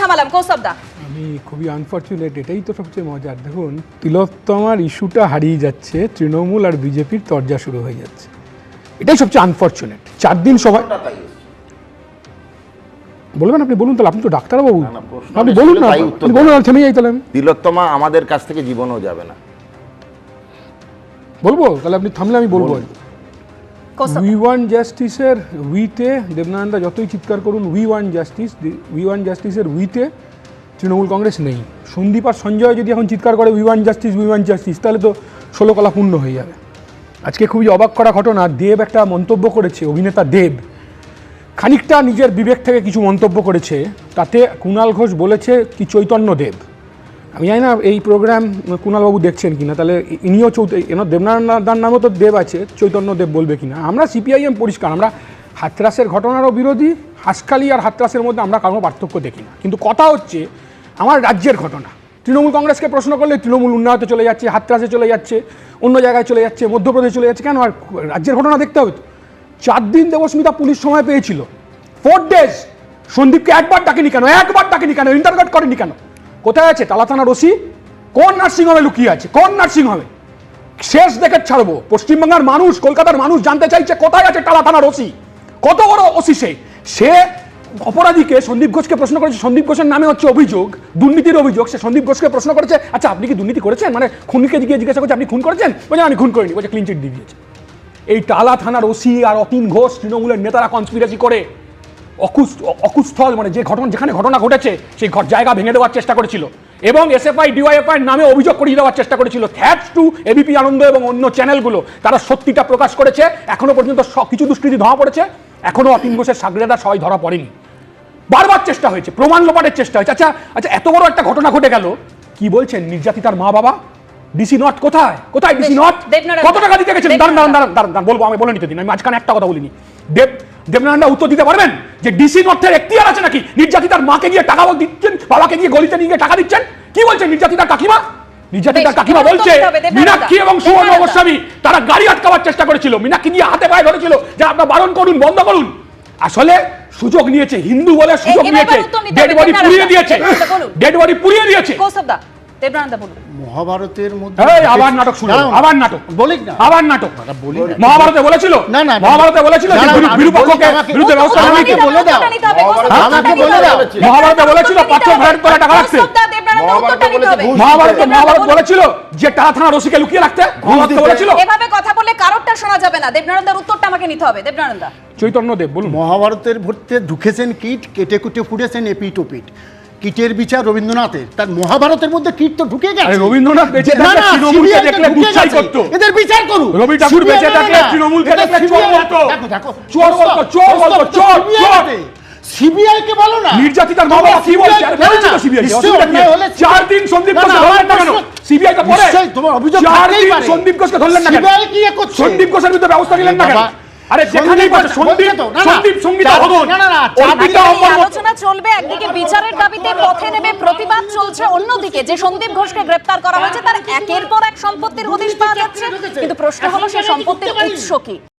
থামালাম আমি খুবই আনফর্চুনেট এটাই তো সবচেয়ে মজার। দেখুন তিলোত্তমার ইস্যুটা হারিয়ে যাচ্ছে তৃণমূল আর বিজেপির তরজা শুরু হয়ে যাচ্ছে। এটাই সবচেয়ে আনফর্চুনেট চার দিন সবাই বলবেন আপনি বলুন তাহলে আপনি তো ডাক্তারবাবু। আপনি বলুন না বলুন থেমে যাই তাহলে। তিলোত্তমা আমাদের কাছ থেকে জীবনও যাবে না। বলব? তাহলে আপনি থামলে আমি বলব। উই ওয়ান জাস্টিসের উইতে দেবনানন্দা যতই চিৎকার করুন we want justice we want জাস্টিসের উইতে তৃণমূল কংগ্রেস নেই। সন্দীপ আর সঞ্জয় যদি এখন চিৎকার করে we want justice we want justice তাহলে তো ষোলো কলা পূর্ণ হয়ে যাবে। আজকে খুবই অবাক করা ঘটনা, দেব একটা মন্তব্য করেছে, অভিনেতা দেব। খানিকটা নিজের বিবেক থেকে কিছু মন্তব্য করেছে, তাতে কুণাল ঘোষ বলেছে কি, চৈতন্য দেব। আমি জানি না, এই প্রোগ্রাম কুণালবাবু দেখছেন কিনা, তাহলে ইনিও এনার দেবনারায়ণ নামও তো দেব আছে, চৈতন্য দেব বলবে কিনা। আমরা সিপিআইএম পরিষ্কার, আমরা হাতরাসের ঘটনারও বিরোধী, হাসখালি আর হাতরাসের মধ্যে আমরা কারও পার্থক্য দেখি না। কিন্তু কথা হচ্ছে, আমার রাজ্যের ঘটনা। তৃণমূল কংগ্রেসকে প্রশ্ন করলে তৃণমূল উন্নয়তে চলে যাচ্ছে, হাতরাসে চলে যাচ্ছে, অন্য জায়গায় চলে যাচ্ছে, মধ্যপ্রদেশে চলে যাচ্ছে, কেন আর রাজ্যের ঘটনা দেখতে হবে তো? চার দিন দেবস্মিতা পুলিশ সময় পেয়েছিল। ফোর ডেজ সন্দীপকে একবার ডাকেনি কেন? একবার ডাকেনি কেন? ইন্টারগেট করেনি কেন? কোথায় আছে? তালা থানার ওসি কোন নার্সিংহোমে লুকিয়ে আছে? কোন নার্সিংহোমে? শেষ দেখে ছাড়বো। পশ্চিমবাংলার মানুষ, কলকাতার মানুষ জানতে চাইছে কোথায় আছে টালা থানার ওসি কত বড় ওসি সে? সে অপরাধীকে সন্দীপ ঘোষকে প্রশ্ন করেছে। সন্দীপ ঘোষের নামে হচ্ছে অভিযোগ, দুর্নীতির অভিযোগ। সে সন্দীপ ঘোষকে প্রশ্ন করেছে আচ্ছা আপনি কি দুর্নীতি করেছেন? মানে খুনিকে গিয়ে জিজ্ঞাসা করছে, আপনি খুন করেছেন? বলছে আমি খুন করিনি। বলছে ক্লিন চিট দিয়ে দিয়েছে। এই টালা থানার ওসি আর অতীন ঘোষ তৃণমূলের নেতারা কনস্পিরেসি করে। অকুস্থল মানে যে ঘটনা যেখানে ঘটনা ঘটেছে সেই ঘর জায়গা ভেঙে দেওয়ার চেষ্টা করেছিল। এবং এসএফআই ডিওয়াইএফআই নামে অভিযোগ করিয়ে দেওয়ার চেষ্টা করেছিল। থ্যাটস টু এবিপি আনন্দ এবং অন্য চ্যানেলগুলো তারা সত্যিটা প্রকাশ করেছে। এখনও পর্যন্ত কিছু দুষ্কৃতি ধরা পড়েছে। এখনও অতীন ঘোষের সাগরেদা সবাই ধরা পড়েনি। বারবার চেষ্টা হয়েছে প্রমাণ লোপাটের চেষ্টা হয়েছে। আচ্ছা আচ্ছা এত বড় একটা ঘটনা ঘটে গেল কি বলছেন নির্যাতিতার মা বাবা? ডিসি নট কোথায়? কোথায় ডিসি নট কত টাকা দিতে গেছেন? দাঁড়ান দাঁড়ান দাঁড়ান দাঁড়ান দাঁড়ান, বলব আমি বলে নিতে দিন আমি মাঝখানে একটা কথা বলিনি। দেব দেবনারায়ণদা উত্তর দিতে পারবেন? যে ডিসি নর্থের এখতিয়ার আছে নাকি? নির্যাতিতার মাকে গিয়ে টাকা দিচ্ছেন বাবাকে গিয়ে গলিতে নিয়ে টাকা দিচ্ছেন? কি বলছেন নির্যাতিতার কাকিমা? নির্যাতিতার কাকিমা বলছে। মীনাক্ষী এবং সুবর্ণ। গোস্বামী তারা গাড়ি আটকাবার চেষ্টা করেছিল মীনাক্ষী হাতে পায়ে ধরেছিল যে আপনার বারণ করুন বন্ধ করুন। আসলে সুযোগ নিয়েছে হিন্দু বলে সুযোগ নিয়েছে ডেড বডি পুড়িয়ে দিয়েছে ডেড বডি পুড়িয়ে দিয়েছে। কৌস্তব দা বলুন। মহাভারতের মধ্যে এই আবার নাটক শুরু হলো, দাঁড়াও না। আবার নাটক। বলিক না। আবার নাটক। বলি মহাভারতে বলেছিল? না, না, না। মহাভারতে বলেছিল যে না, না, বিরু- আমি বিরূপক্ষকে বিরুদ্ধে ব্যবস্থা আমাকে বলে দাও। উত্তরটা নিতে হবে, কৌস্তব দা, আমাকে বলে দাও। মহাভারতে বলেছিল উত্তরটা পাঁচশো নিতে হবে। ফ্ল্যাট করে টাকা রাখতে। কৌস্তব দা, দেবনারায়ণদা, মহাভারতে উত্তরটা নিতে হবে। বলেছে ঘুষ মহাভারতে দেবনারায়ণদা মহাভারত বলেছিল। যে টালা থানার ওসিকে লুকিয়ে রাখতে। মহাভারত বলেছিল এভাবে কথা বললে কারোরটা শোনা যাবে না। উত্তরটা আমাকে নিতে হবে। চৈতন্য দেব বলুন। মহাভারতের ভর্তে ঢুকেছেন কিট কেটে কুটে ফুটেছেন এপিট ওপিট কিটের বিচার রবীন্দ্রনাথের। তার মহাভারতের মধ্যে কিট তো ঢুকে গেছে। রবীন্দ্রনাথ বেঁচে থাকলে তৃণমূলকে দেখলে গেছে। করতো। এদের বিচার করুন। রবি ঠাকুর বেঁচে থাকলে তৃণমূলকে দেখলে চোর বলতো। চোর বলতো, চোর বলতো, চোর, চোর। সিবিআই কে বলো না। নির্যাতিতার মা বাবা কি বলছে? আরে বলেছিল সিবিআই অসুবিধা চার দিন সন্দীপ ঘোষকে ধরলেন না কেন? সিবিআই তো পরে নিশ্চয়ই, তোমার অভিযোগ চার দিন সন্দীপ ঘোষকে ধরলেন না কেন? কি করছে? সন্দীপ ঘোষের বিরুদ্ধে ব্যবস্থা নিলেন না কেন? আরে যেখানেই সন্দীপ সন্দীপ সন্দীপ সঙ্গীতা ভবন না, না, আলোচনা চলবে একদিকে বিচারের দাবিতে পথে নেবে প্রতিবাদ চলছে অন্যদিকে যে সন্দীপ ঘোষকে গ্রেপ্তার করা হয়েছে তার একের পর এক সম্পত্তির হদিশ পাওয়া যাচ্ছে। কিন্তু প্রশ্ন হলো সেই সম্পত্তির উৎস কি?